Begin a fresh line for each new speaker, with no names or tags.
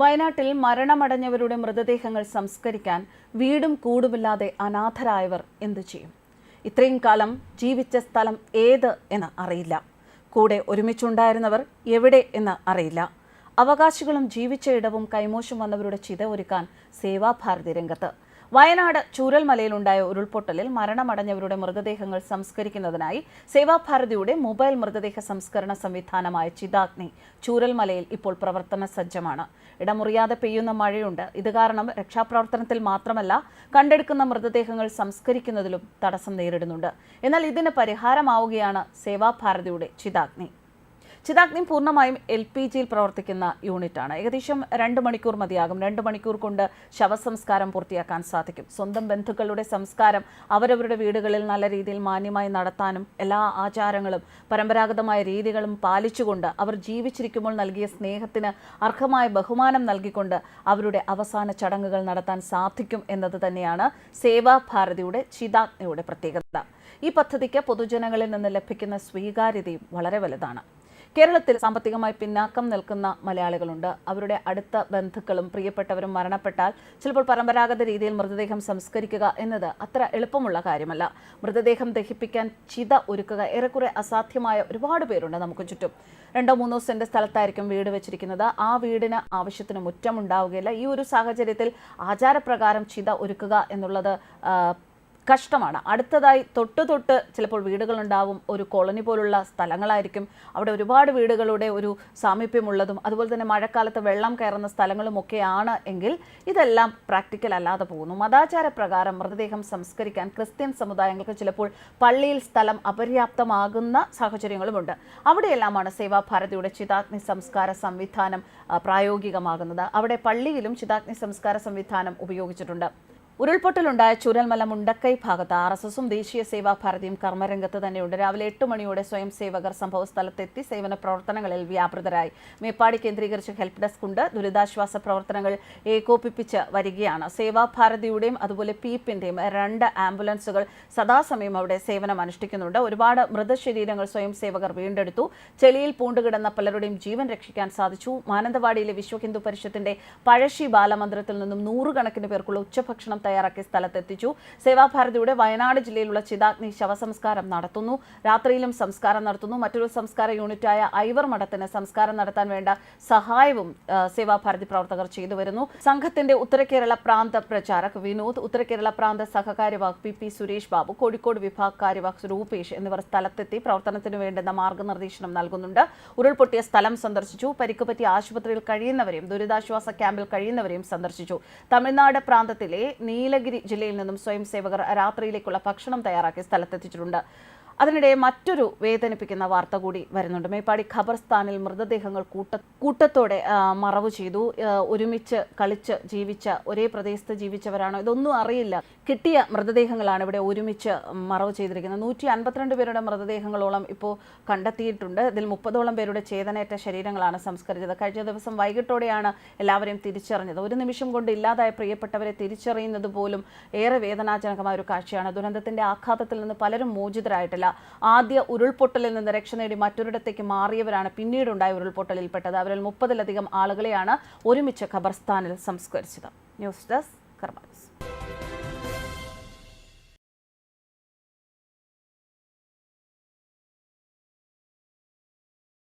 വയനാട്ടിൽ മരണമടഞ്ഞവരുടെ മൃതദേഹങ്ങൾ സംസ്കരിക്കാൻ വീടും കൂടുമില്ലാതെ അനാഥരായവർ എന്തു ചെയ്യും? ഇത്രയും കാലം ജീവിച്ച സ്ഥലം ഏത് എന്ന് അറിയില്ല. കൂടെ ഒരുമിച്ചുണ്ടായിരുന്നവർ എവിടെ എന്ന് അറിയില്ല. അവകാശികളും ജീവിച്ച ഇടവും കൈമോശം വന്നവരുടെ ചിത ഒരുക്കാൻ സേവാഭാരതി രംഗത്ത് വയനാട് ചൂരൽമലയിലുണ്ടായ ഉരുൾപൊട്ടലിൽ മരണമടഞ്ഞവരുടെ മൃതദേഹങ്ങൾ സംസ്കരിക്കുന്നതിനായി സേവാഭാരതിയുടെ മൊബൈൽ മൃതദേഹ സംസ്കരണ സംവിധാനമായ ചിതാഗ്നി ചൂരൽമലയിൽ ഇപ്പോൾ പ്രവർത്തന സജ്ജമാണ്. ഇടമുറിയാതെ പെയ്യുന്ന മഴയുണ്ട്. ഇത് കാരണം രക്ഷാപ്രവർത്തനത്തിൽ മാത്രമല്ല കണ്ടെടുക്കുന്ന മൃതദേഹങ്ങൾ സംസ്കരിക്കുന്നതിലും തടസ്സം നേരിടുന്നുണ്ട്. എന്നാൽ ഇതിന് പരിഹാരമാവുകയാണ് സേവാഭാരതിയുടെ ചിതാഗ്നി. ചിതാഗ്നി പൂർണമായും എൽ പി ജിയിൽ പ്രവർത്തിക്കുന്ന യൂണിറ്റാണ്. ഏകദേശം രണ്ട് മണിക്കൂർ മതിയാകും. രണ്ട് മണിക്കൂർ കൊണ്ട് ശവസംസ്കാരം പൂർത്തിയാക്കാൻ സാധിക്കും. സ്വന്തം ബന്ധുക്കളുടെ സംസ്കാരം അവരവരുടെ വീടുകളിൽ നല്ല രീതിയിൽ മാന്യമായി നടത്താനും എല്ലാ ആചാരങ്ങളും പരമ്പരാഗതമായ രീതികളും പാലിച്ചുകൊണ്ട് അവർ ജീവിച്ചിരിക്കുമ്പോൾ നൽകിയ സ്നേഹത്തിന് അർഹമായ ബഹുമാനം നൽകിക്കൊണ്ട് അവരുടെ അവസാന ചടങ്ങുകൾ നടത്താൻ സാധിക്കും എന്നത് തന്നെയാണ് സേവാഭാരതിയുടെ ചിതാഗ്നിയുടെ പ്രത്യേകത. ഈ പദ്ധതിക്ക് പൊതുജനങ്ങളിൽ നിന്ന് ലഭിക്കുന്ന സ്വീകാര്യതയും വളരെ വലുതാണ്. കേരളത്തിൽ സാമ്പത്തികമായി പിന്നാക്കം നിൽക്കുന്ന മലയാളികളുണ്ട്. അവരുടെ അടുത്ത ബന്ധുക്കളും പ്രിയപ്പെട്ടവരും മരണപ്പെട്ടാൽ ചിലപ്പോൾ പരമ്പരാഗത രീതിയിൽ മൃതദേഹം സംസ്കരിക്കുക എന്നത് അത്ര എളുപ്പമുള്ള കാര്യമല്ല. മൃതദേഹം ദഹിപ്പിക്കാൻ ചിത ഒരുക്കുക ഏറെക്കുറെ അസാധ്യമായ ഒരുപാട് പേരുണ്ട് നമുക്ക് ചുറ്റും. രണ്ടോ മൂന്നോ സെന്റ് സ്ഥലത്തായിരിക്കും വീട് വെച്ചിരിക്കുന്നത്. ആ വീടിന് ആവശ്യത്തിന് മുറ്റമുണ്ടാവുകയില്ല. ഈ ഒരു സാഹചര്യത്തിൽ ആചാരപ്രകാരം ചിത ഒരുക്കുക എന്നുള്ളത് കഷ്ടമാണ്. അടുത്തതായി തൊട്ട് തൊട്ട് ചിലപ്പോൾ വീടുകളുണ്ടാവും. ഒരു കോളനി പോലുള്ള സ്ഥലങ്ങളായിരിക്കും. അവിടെ ഒരുപാട് വീടുകളുടെ ഒരു സാമീപ്യമുള്ളതും അതുപോലെ തന്നെ മഴക്കാലത്ത് വെള്ളം കയറുന്ന സ്ഥലങ്ങളുമൊക്കെയാണ് എങ്കിൽ ഇതെല്ലാം പ്രാക്ടിക്കൽ അല്ലാതെ പോകുന്നു. മതാചാര പ്രകാരം മൃതദേഹം സംസ്കരിക്കാൻ ക്രിസ്ത്യൻ സമുദായങ്ങൾക്ക് ചിലപ്പോൾ പള്ളിയിൽ സ്ഥലം അപര്യാപ്തമാകുന്ന സാഹചര്യങ്ങളുമുണ്ട്. അവിടെയെല്ലാമാണ് സേവാഭാരതിയുടെ ചിതാഗ്നി സംസ്കാര സംവിധാനം പ്രായോഗികമാകുന്നത്. അവിടെ പള്ളിയിലും ചിതാഗ്നി സംസ്കാര സംവിധാനം ഉപയോഗിച്ചിട്ടുണ്ട്. ഉരുൾപൊട്ടലുണ്ടായ ചുരൽമല മുണ്ടക്കൈ ഭാഗത്ത് ആർ എസ് എസും ദേശീയ സേവാ ഭാരതിയും കർമ്മരംഗത്ത് തന്നെയുണ്ട്. രാവിലെ എട്ട് മണിയോടെ സ്വയം സേവകർ സംഭവ സ്ഥലത്തെത്തി സേവന പ്രവർത്തനങ്ങളിൽ വ്യാപൃതരായി. മേപ്പാടി കേന്ദ്രീകരിച്ച് ഹെൽപ്പ് ഡെസ്ക് ഉണ്ട്. ദുരിതാശ്വാസ പ്രവർത്തനങ്ങൾ ഏകോപിപ്പിച്ച് വരികയാണ്. സേവാ ഭാരതിയുടെയും അതുപോലെ പീപ്പിന്റെയും രണ്ട് ആംബുലൻസുകൾ സദാസമയം അവിടെ സേവനം അനുഷ്ഠിക്കുന്നുണ്ട്. ഒരുപാട് മൃതശരീരങ്ങൾ സ്വയം സേവകർ വീണ്ടെടുത്തു. ചെളിയിൽ പൂണ്ടുകിടന്ന പലരുടെയും ജീവൻ രക്ഷിക്കാൻ സാധിച്ചു. മാനന്തവാടിയിലെ വിശ്വ ഹിന്ദു പരിഷത്തിന്റെ പഴശ്ശി ബാലമന്ദിരത്തിൽ നിന്നും നൂറുകണക്കിന് പേർക്കുള്ള ഉച്ചഭക്ഷണം തയ്യാറാക്കി സ്ഥലത്തെത്തിച്ചു. സേവാഭാരതിയുടെ വയനാട് ജില്ലയിലുള്ള ചിതാഗ്നി ശവസംസ്കാരം നടത്തുന്നു. രാത്രിയിലും സംസ്കാരം നടത്തുന്നു. മറ്റൊരു സംസ്കാര യൂണിറ്റായ ഐവർ മഠത്തിന് സംസ്കാരം നടത്താൻ വേണ്ട സഹായവും സേവാഭാരതി പ്രവർത്തകർ ചെയ്തു വരുന്നു. സംഘത്തിന്റെ ഉത്തരകേരള പ്രാന്ത പ്രചാരക് വിനോദ് ഉത്തരകേരള പ്രാന്ത സഹകാര്യവാഹ് പി പി സുരേഷ് ബാബു കോഴിക്കോട് വിഭാഗ് കാര്യവാഹ് രൂപേഷ് എന്നിവർ സ്ഥലത്തെത്തി പ്രവർത്തനത്തിന് വേണ്ടുന്ന മാർഗനിർദ്ദേശനം നൽകുന്നുണ്ട്. ഉരുൾപൊട്ടിയ സ്ഥലം സന്ദർശിച്ചു. പരിക്ക് പറ്റിയ ആശുപത്രിയിൽ കഴിയുന്നവരെയും ദുരിതാശ്വാസ ക്യാമ്പിൽ കഴിയുന്നവരെയും സന്ദർശിച്ചു. തമിഴ്നാട് പ്രാന്തത്തിലെ നീലഗിരി ജില്ലയിൽ നിന്നും സ്വയം സേവകർ രാത്രിയിലേക്കുള്ള ഭക്ഷണം തയ്യാറാക്കി സ്ഥലത്തെത്തിച്ചിട്ടുണ്ട്. അതിനിടെ മറ്റൊരു വേദനിപ്പിക്കുന്ന വാർത്ത കൂടി വരുന്നുണ്ട്. മേപ്പാടി ഖബർസ്ഥാനിൽ മൃതദേഹങ്ങൾ കൂട്ട കൂട്ടത്തോടെ മറവ് ചെയ്തു. ഒരുമിച്ച് കളിച്ച് ജീവിച്ച ഒരേ പ്രദേശത്ത് ജീവിച്ചവരാണോ? ഇതൊന്നും അറിയില്ല. കിട്ടിയ മൃതദേഹങ്ങളാണ് ഇവിടെ ഒരുമിച്ച് മറവ് ചെയ്തിരിക്കുന്നത്. നൂറ്റി അൻപത്തിരണ്ട് പേരുടെ മൃതദേഹങ്ങളോളം ഇപ്പോൾ കണ്ടെത്തിയിട്ടുണ്ട്. ഇതിൽ മുപ്പതോളം പേരുടെ ചേതനേറ്റ ശരീരങ്ങളാണ് സംസ്കരിച്ചത്. കഴിഞ്ഞ ദിവസം വൈകിട്ടോടെയാണ് എല്ലാവരെയും തിരിച്ചറിഞ്ഞത്. ഒരു നിമിഷം കൊണ്ട് ഇല്ലാതായ പ്രിയപ്പെട്ടവരെ തിരിച്ചറിയുന്നത് പോലും ഏറെ വേദനാജനകമായ ഒരു കാഴ്ചയാണ്. ദുരന്തത്തിന്റെ ആഘാതത്തിൽ നിന്ന് പലരും മോചിതരായിട്ടില്ല. ആദ്യ ഉരുൾപൊട്ടലിൽ നിന്ന് രക്ഷ നേടി മറ്റൊരിടത്തേക്ക് മാറിയവരാണ് പിന്നീടുണ്ടായ ഉരുൾപൊട്ടലിൽപ്പെട്ടത്. അവരിൽ മുപ്പതിലധികം ആളുകളെയാണ് ഒരുമിച്ച് ഖബർസ്ഥാനിൽ സംസ്കരിച്ചത്. News desk karmas